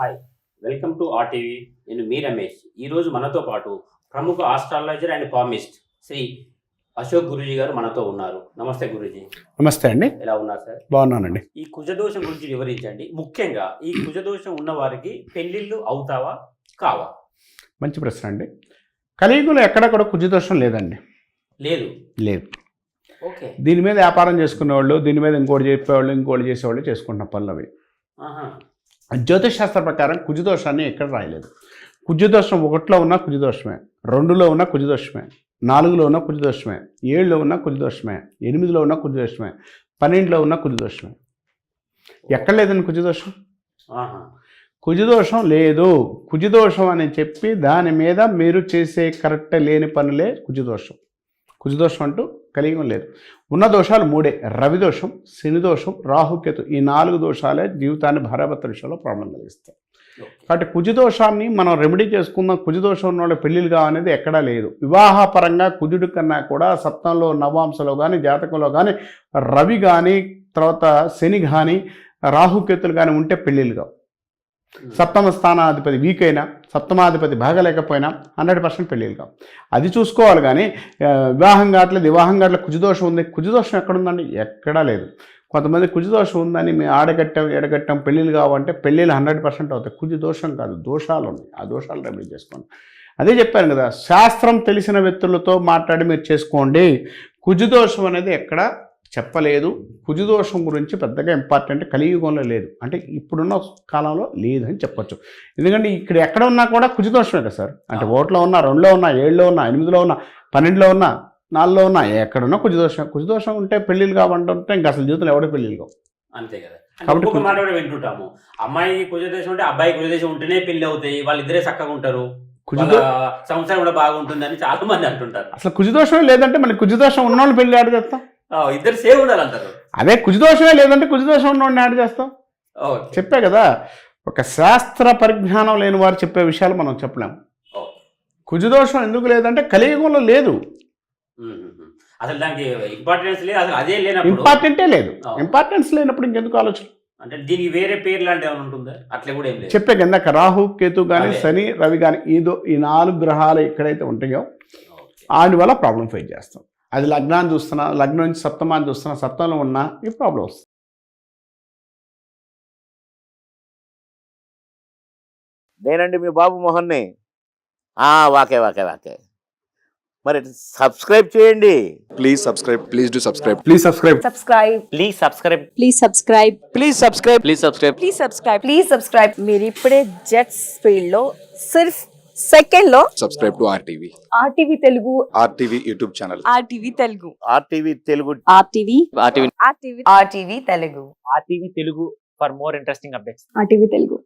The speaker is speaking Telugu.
హాయ్ వెల్కమ్ టు ఆర్టీవీ నేను మీ రమేష్. ఈరోజు మనతో పాటు ప్రముఖ astrologer and palmist Shri Ashok Guruji గారు మనతో ఉన్నారు. నమస్తే గురూజీ. నమస్తే అండి. ఎలా ఉన్నారు సార్? బాగున్నానండి. ఈ కుజదోషం గురించి వివరించండి. ముఖ్యంగా ఈ కుజదోషం ఉన్న వారికి పెళ్ళిళ్ళు అవుతావా? కావా? మంచి ప్రశ్న అండి. కలియుగంలో ఎక్కడ కూడా కుజదోషం లేదండి. లేదు? లేదు. ఓకే. దీని మీద వ్యాపారం చేసుకునేవాళ్ళు దీని మీద ఇంకోటి చెప్పేవాళ్ళు ఇంకోటి చేసేవాళ్ళు చేసుకుంటున్న పనులు అవి. ఆహా జ్యోతిష్ శాస్త్ర ప్రకారం కుజదోషాన్ని ఎక్కడ రాయలేదు. కుజదోషం ఒకటిలో ఉన్న కుజదోషమే రెండులో ఉన్న కుజదోషమే నాలుగులో ఉన్న కుజదోషమే ఏడులో ఉన్న కుజదోషమే ఎనిమిదిలో ఉన్న కుజదోషమే పన్నెండులో ఉన్న కుజదోషమే. ఎక్కడ లేదండి కుజదోషం? ఆహా. కుజదోషం లేదు. కుజదోషం అని చెప్పి దాని మీద మీరు చేసే కరెక్ట్ లేని పనులే కుజదోషం. కుజదోషం అంటూ కలియుగం లేదు ఉన్న దోషాలు మూడే. రవి దోషం శని దోషం రాహుకేతు ఈ నాలుగు దోషాలే జీవితాన్ని భార్యాభర్త విషయంలో ప్రాబ్లం కలిగిస్తాయి. కాబట్టి కుజదోషాన్ని మనం రెమెడీ చేసుకుందాం. కుజదోషం ఉన్న వాళ్ళు పెళ్ళిళ్ళు కావనేది ఎక్కడా లేదు. వివాహపరంగా కుజుడు కన్నా కూడా సప్తంలో నవాంశలో కానీ జాతకంలో కానీ రవి కానీ తర్వాత శని కానీ రాహుకేతులు కానీ ఉంటే పెళ్ళిళ్ళు కావు. సప్తమ స్థానాధిపతి వీక్ అయినా సప్తమాధిపతి బాగలేకపోయినా హండ్రెడ్ పర్సెంట్ పెళ్ళిళ్ళు కావు. అది చూసుకోవాలి కానీ వివాహం కావట్లేదు వివాహం కావట్లేదు కుజదోషం ఉంది. కుజదోషం ఎక్కడుందండి? ఎక్కడా లేదు. కొంతమంది కుజదోషం ఉందని మేము ఆడగట్టాం ఎడగట్టాం పెళ్ళిళ్ళు కావంటే పెళ్ళిళ్ళు హండ్రెడ్ పర్సెంట్ అవుతాయి. కుజదోషం కాదు దోషాలు ఉన్నాయి. ఆ దోషాలు రెమెడీ చేసుకోండి. అదే చెప్పాను కదా శాస్త్రం తెలిసిన వ్యక్తులతో మాట్లాడి మీరు చేసుకోండి. కుజదోషం అనేది ఎక్కడ చెప్పలేదు. కుజదోషం గురించి పెద్దగా ఇంపార్టెంట్ కలియుగంలో లేదు. అంటే ఇప్పుడున్న కాలంలో లేదని చెప్పొచ్చు. ఎందుకంటే ఇక్కడ ఎక్కడ ఉన్నా కూడా కుజదోషమే కదా సార్. అంటే ఓట్లో ఉన్నా రెండులో ఉన్నా ఏడులో ఉన్నా ఎనిమిదిలో ఉన్నా పన్నెండులో ఉన్నా నాలుగులో ఉన్నా ఎక్కడున్నా కుజదోషం. కుజదోషం ఉంటే పెళ్ళిళ్ళు కావంటుంటే ఇంకా అసలు జీవితంలో ఎవడో పెళ్ళిళ్ళు కావు. అంతే కదా. కాబట్టి మాట కూడా వింటుంటాము. కుజదేశం ఉంటే అబ్బాయి కుజదేశం ఉంటేనే పెళ్ళి అవుతాయి. వాళ్ళిద్దరే చక్కగా ఉంటారు. వాళ్ళ సంసారం కూడా బాగుంటుందని చాలా మంది అంటుంటారు. అసలు కుజదోషమే లేదంటే మళ్ళీ కుజదోషం ఉన్నోళ్ళు పెళ్ళి ఆడ చేస్తాం ఆ, ఇద్దరు సేవ్ ఉండాలంటారు. అదే కుజదోషమే లేదంటే కుజదోషం ఉన్నోడిని ఆడ చేస్తాం. చెప్పే కదా ఒక శాస్త్ర పరిజ్ఞానం లేని వారు చెప్పే విషయాలు మనం చెప్పలేం. ఓకే కుజదోషం ఎందుకు లేదంటే కలియుగంలో లేదు. అసలు దానికి ఇంపార్టెన్స్ లేదు అసలు అదే లేనప్పుడు. ఇంపార్టెంటే లేదు. ఇంపార్టెన్స్ లేనప్పుడు ఇంకెందుకు ఆలోచన? అంటే దీనికి వేరే పేరు లాంటి ఏమైనా ఉంటుందా? అట్లా కూడా ఏం లేదు. చెప్పే కిందక రాహు కేతు కానీ. శని రవి కానీ ఈదో ఈ నాలుగు గ్రహాలు ఎక్కడైతే ఉంటాయో. వాటి వల్ల ప్రాబ్లం ఫేస్ చేస్తాం. అది లగ్నాన్ని చూస్తున్నా లగ్నం నుంచి సప్తమాన్ని చూస్తున్నా సప్తంలో ఉన్నా ఈ ప్రాబ్లం వస్తుంది. నేనండి మీ బాబు మోహన్ని. ఆ, వాకే వాకే వాకే. మరి సబ్స్క్రైబ్ చేయండి. Please subscribe. Please do subscribe. Please subscribe. subscribe please subscribe. please subscribe please subscribe. Please subscribe. please subscribe please subscribe మీరు ఇప్పుడే జెట్స్ ఫీల్డ్లో సిర్ఫ్ సెకండ్లో Subscribe to RTV. RTV Telugu. RTV YouTube channel. RTV Telugu. RTV Telugu. RTV. RTV RTV. RTV Telugu. RTV Telugu for more interesting updates. RTV Telugu.